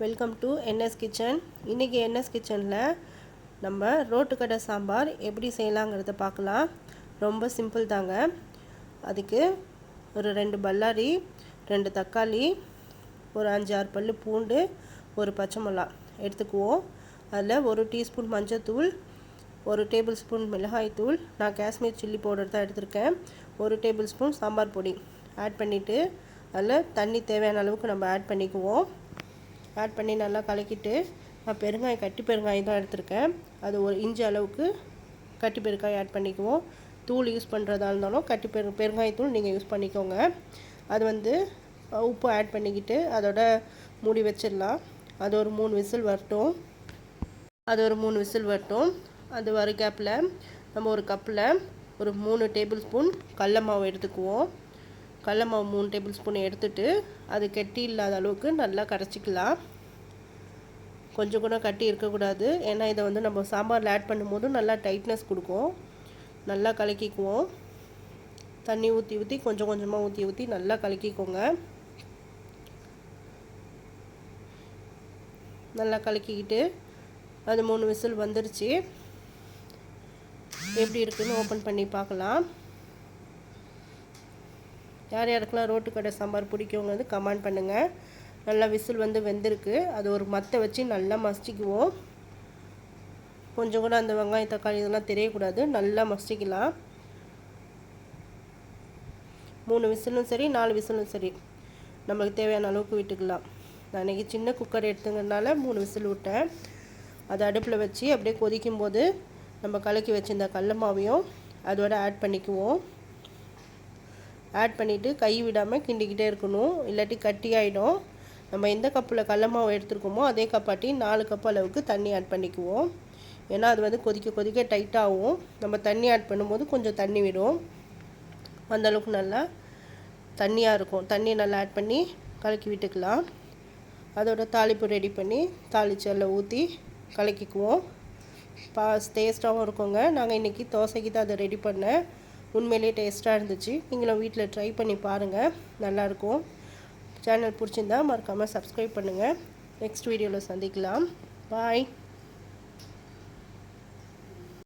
Welcome to NS kitchen. இன்றைக்கி NS கிச்சனில் நம்ம ரோட்டுக்கடை சாம்பார் எப்படி செய்யலாங்கிறத பார்க்கலாம். ரொம்ப சிம்பிள் தாங்க. அதுக்கு ஒரு ரெண்டு பல்லாரி ரெண்டு தக்காளி ஒரு அஞ்சு ஆறு பல் பூண்டு ஒரு பச்சை மிளகா எடுத்துக்குவோம். அதில் ஒரு டீஸ்பூன் மஞ்சத்தூள் ஒரு டேபிள் ஸ்பூன் மிளகாய்த்தூள் நான் காஷ்மீர் சில்லி பவுடர் தான் எடுத்திருக்கேன். ஒரு டேபிள் ஸ்பூன் சாம்பார் பொடி ஆட் பண்ணிவிட்டு அதில் தண்ணி தேவையான அளவுக்கு நம்ம ஆட் பண்ணிக்குவோம். ஆட் பண்ணி நல்லா கலக்கிட்டு நான் பெருங்காயம் கட்டி பெருங்காயம் தான் எடுத்திருக்கேன். அது ஒரு இஞ்சி அளவுக்கு கட்டி பெருங்காயம் ஆட் பண்ணிக்குவோம். தூள் யூஸ் பண்ணுறதா இருந்தாலும் கட்டி பெரு பெருங்காயத்தூள் நீங்கள் யூஸ் பண்ணிக்கோங்க. அது வந்து உப்பு ஆட் பண்ணிக்கிட்டு அதோட மூடி வச்சிடலாம். அது ஒரு மூணு விசில் வரட்டும். அது ஒரு மூணு விசில் வரட்டும். அது வர கேப்பில் நம்ம ஒரு கப்பில் ஒரு மூணு டேபிள் ஸ்பூன் கடல மாவு எடுத்துக்குவோம். கடல மாவு மூணு டேபிள் ஸ்பூன் எடுத்துட்டு அது கெட்டி இல்லாத அளவுக்கு நல்லா கரைச்சிக்கலாம். கொஞ்சம் கூட கட்டி இருக்கக்கூடாது. ஏன்னா இதை வந்து நம்ம சாம்பாரில் ஆட் பண்ணும்போது நல்லா டைட்னஸ் கொடுக்கும். நல்லா கலக்கிக்குவோம். தண்ணி ஊற்றி ஊற்றி கொஞ்சம் கொஞ்சமாக ஊற்றி ஊற்றி நல்லா கலக்கிக்கோங்க. நல்லா கலக்கிக்கிட்டு அது மூணு விசில் வந்துருச்சு. எப்படி இருக்குன்னு ஓப்பன் பண்ணி பார்க்கலாம். யார் யாருக்கெல்லாம் ரோட்டு கடை சாம்பார் பிடிக்குங்கிறது கமெண்ட் பண்ணுங்கள் நல்லா விசில் வந்து வெந்திருக்கு. அது ஒரு மத்தை வச்சு நல்லா மசிச்சுக்குவோம். கொஞ்சம் கூட அந்த வெங்காயம் தக்காளி இதெல்லாம் தெரியக்கூடாது. நல்லா மசிக்கலாம் மூணு விசிலும் சரி நாலு விசிலும் சரி. நம்மளுக்கு தேவையான அளவுக்கு விட்டுக்கலாம். நான் இன்றைக்கி சின்ன குக்கர் எடுத்துங்கிறதுனால மூணு விசில் விட்டேன். அதை அடுப்பில் வச்சு அப்படியே கொதிக்கும் போது நம்ம கலக்கி வச்சிருந்த கடல மாவையும் அதோட ஆட் பண்ணிக்குவோம். ஆட் பண்ணிவிட்டு கை விடாமல் கிண்டிக்கிட்டே இருக்கணும். இல்லாட்டி கட்டி ஆகிடும் நம்ம எந்த கப்பில் கடல மாவு எடுத்துருக்கோமோ அதே கப்பாட்டி நாலு கப் அளவுக்கு தண்ணி ஆட் பண்ணிக்குவோம். ஏன்னா அது வந்து கொதிக்க கொதிக்க டைட்டாகும் நம்ம தண்ணி ஆட் பண்ணும்போது கொஞ்சம் தண்ணி விடும். அந்தளவுக்கு நல்லா தண்ணியாக இருக்கும். தண்ணி நல்லா ஆட் பண்ணி கலக்கி விட்டுக்கலாம். அதோட தாளிப்பு ரெடி பண்ணி தாளிச்சு அதில் ஊற்றி கலக்கிக்குவோம். பா டேஸ்ட்டாகவும் இருக்குங்க. நாங்கள் இன்றைக்கி தோசைக்கு தான் அதை ரெடி பண்ணேன். உண்மையிலேயே டேஸ்ட்டாக இருந்துச்சு. நீங்களும் வீட்டில் ட்ரை பண்ணி பாருங்கள் நல்லாயிருக்கும் சேனல் பிடிச்சிருந்தா மறக்காமல் சப்ஸ்கிரைப் பண்ணுங்கள் நெக்ஸ்ட் வீடியோவில் சந்திக்கலாம். பாய்